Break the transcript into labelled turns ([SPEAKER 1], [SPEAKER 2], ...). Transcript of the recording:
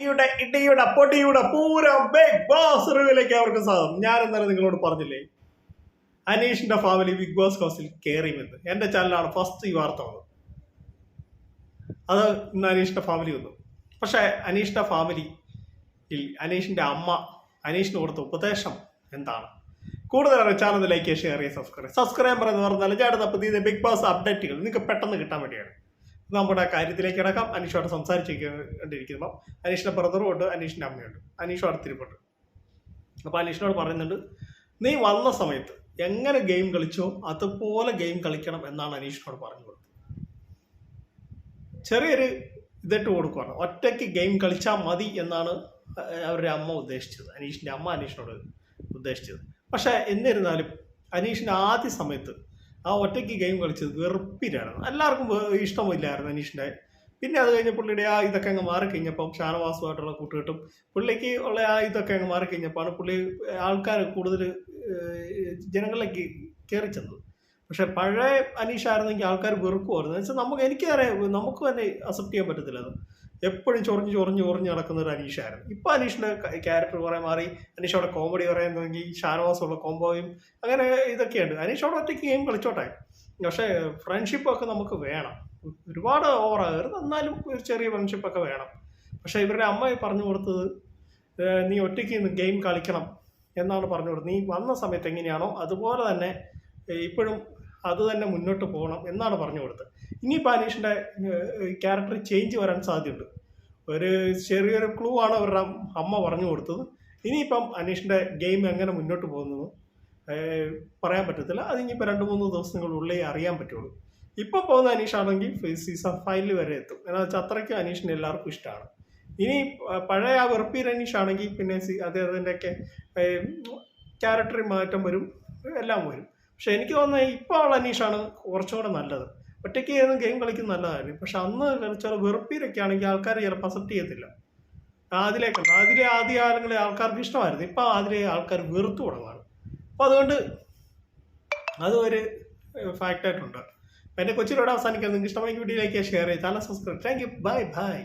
[SPEAKER 1] ഇടിയുടെ ഇടിയുടെ പൊടിയുടെ പൂരം ബിഗ് ബോസ് റിവിലേക്ക് അവർക്ക് സ്വാഗതം. ഞാൻ എന്തായാലും നിങ്ങളോട് പറഞ്ഞില്ലേ? അനീഷിന്റെ ഫാമിലി ബിഗ് ബോസ് ഹൗസിൽ കയറിയുമെന്ന് എന്റെ ചാനലാണ് ഫസ്റ്റ് ഈ വാർത്ത വന്നത്. അത് ഇന്ന് അനീഷിന്റെ ഫാമിലി വന്നു. പക്ഷേ അനീഷിന്റെ ഫാമിലിയിൽ അനീഷിന്റെ അമ്മ അനീഷിന് കൊടുത്ത ഉപദേശം എന്താണ്? കൂടുതൽ ചാനൽ ലൈക്ക് ഷെയർ ചെയ്യുക സബ്സ്ക്രൈബ് സബ്സ്ക്രൈബർ എന്ന് പറഞ്ഞാൽ ചേട്ടൻ പുതിയ ബിഗ് ബോസ് അപ്ഡേറ്റുകൾ നിങ്ങൾക്ക് പെട്ടെന്ന് കിട്ടാൻ വേണ്ടിയാണ്. നമ്മുടെ കാര്യത്തിലേക്ക് കിടക്കാം. അനീഷോട്ട് സംസാരിച്ചുകൊണ്ടിരിക്കുമ്പോൾ അനീഷിന്റെ ബ്രദറും ഉണ്ട് അനീഷിന്റെ അമ്മയുണ്ട്. അനീഷും അടുത്തിരിപ്പുണ്ട് അപ്പോൾ അനീഷിനോട് പറയുന്നുണ്ട് നീ വന്ന സമയത്ത് എങ്ങനെ ഗെയിം കളിച്ചോ അതുപോലെ ഗെയിം കളിക്കണം എന്നാണ് അനീഷിനോട് പറഞ്ഞു കൊടുത്തത്. ചെറിയൊരു ഇതിട്ട് കൊടുക്കുകയാണ് ഒറ്റയ്ക്ക് ഗെയിം കളിച്ചാൽ മതി എന്നാണ് അവരുടെ അമ്മ ഉദ്ദേശിച്ചത്. അനീഷിന്റെ അമ്മ അനീഷിനോട് ഉദ്ദേശിച്ചത്. പക്ഷേ എന്നിരുന്നാലും അനീഷിന്റെ ആദ്യ സമയത്ത് ആ ഒറ്റയ്ക്ക് ഗെയിം കളിച്ചത് വെറുപ്പിലായിരുന്നു. എല്ലാവർക്കും ഇഷ്ടമില്ലായിരുന്നു അനീഷിന്റെ പിന്നെ അത് കഴിഞ്ഞ് പുള്ളിയുടെ ആ ഇതൊക്കെ അങ്ങ് മാറിക്കഴിഞ്ഞപ്പം ഷാനവാസുമായിട്ടുള്ള കൂട്ടുകെട്ടും പുള്ളിക്ക് ഉള്ള ആ ഇതൊക്കെ അങ്ങ് മാറിക്കഴിഞ്ഞപ്പോഴാണ് പുള്ളി ആൾക്കാർ കൂടുതൽ ജനങ്ങളിലേക്ക് കയറി ചെന്നത്. പക്ഷെ പഴയ അനീഷായിരുന്നെങ്കിൽ ആൾക്കാർ വെറുക്കുമായിരുന്നു. എന്ന് വെച്ചാൽ നമുക്ക് എനിക്കറിയാം നമുക്ക് തന്നെ അക്സെപ്റ്റ് ചെയ്യാൻ പറ്റത്തില്ല അത് എപ്പോഴും ചൊറിഞ്ഞ് ചൊറിഞ്ഞ് ചൊറിഞ്ഞ് നടക്കുന്ന ഒരു അനീഷായിരുന്നു. ഇപ്പൊ അനീഷിന്റെ ക്യാരക്ടർ കുറേ മാറി. അനീഷോടെ കോമഡി പറയാൻ തുടങ്ങി. ഷാനവാസുള്ള കോംബോയും അങ്ങനെ ഇതൊക്കെയുണ്ട്. അനീഷോടെ ഒറ്റയ്ക്ക് ഗെയിം കളിച്ചോട്ടെ പക്ഷേ ഫ്രണ്ട്ഷിപ്പൊക്കെ നമുക്ക് വേണം. ഒരുപാട് ഓവറാകരുത് എന്നാലും ഒരു ചെറിയ ഫ്രണ്ട്ഷിപ്പൊക്കെ വേണം. പക്ഷെ ഇവരുടെ അമ്മ പറഞ്ഞു കൊടുത്തത് നീ ഒറ്റയ്ക്ക് ഗെയിം കളിക്കണം എന്നാണ് പറഞ്ഞു കൊടുത്തത്. നീ വന്ന സമയത്ത് എങ്ങനെയാണോ അതുപോലെ തന്നെ ഇപ്പോഴും അത് തന്നെ മുന്നോട്ട് പോകണം എന്നാണ് പറഞ്ഞു കൊടുത്തത്. ഇനി അനീഷിന്റെ ക്യാരക്ടർ ചേഞ്ച് വരാൻ സാധ്യതയുണ്ട്. ഒരു ചെറിയൊരു ക്ലൂ ആണ് അവരുടെ അമ്മ പറഞ്ഞു കൊടുത്തത്. ഇനിയിപ്പം അനീഷിന്റെ ഗെയിം എങ്ങനെ മുന്നോട്ട് പോകുന്നത് പറയാൻ പറ്റത്തില്ല. അത് ഇനിയിപ്പോൾ രണ്ട് മൂന്ന് ദിവസങ്ങളുള്ളിൽ അറിയാൻ പറ്റുള്ളൂ. ഇപ്പം പോകുന്ന അനീഷാണെങ്കിൽ സീസൺ ഫൈനൽ വരെ എത്തും. എന്നാൽ വെച്ചാൽ അത്രയ്ക്കും അനീഷിന് എല്ലാവർക്കും ഇഷ്ടമാണ്. ഇനി പഴയ ആ വെറുപ്പീർ അനീഷ് ആണെങ്കിൽ പിന്നെ അദ്ദേഹത്തിന്റെയൊക്കെ ക്യാരക്ടറിൽ മാറ്റം വരും എല്ലാം വരും. പക്ഷെ എനിക്ക് തോന്നുന്നത് ഇപ്പോൾ ഉള്ള അനീഷാണ് കുറച്ചും കൂടെ നല്ലത്. ഒറ്റയ്ക്ക് ചെയ്യുന്ന ഗെയിം കളിക്കുന്നത് നല്ലതായിരുന്നു പക്ഷെ അന്ന് കളിച്ചാൽ വെറുപ്പിയിലൊക്കെ ആണെങ്കിൽ ആൾക്കാർ ചിലപ്പോൾ അക്സെപ്റ്റ് ചെയ്യത്തില്ല. അതിലേക്കുണ്ട് അതിലെ ആദ്യ കാലങ്ങളിൽ ആൾക്കാർക്ക് ഇഷ്ടമായിരുന്നു. ഇപ്പോൾ അതിലെ ആൾക്കാർ വെറുത്തു തുടങ്ങുകയാണ് അപ്പോൾ അതുകൊണ്ട് അതും ഒരു ഫാക്റ്റായിട്ടുണ്ട് എന്റെ കൊച്ചിലൂടെ അവസാനിക്കാൻ നിങ്ങൾക്ക് ഇഷ്ടമായി വീഡിയോയിലേക്ക് ഷെയർ ചെയ്യാം channel subscribe thank you bye bye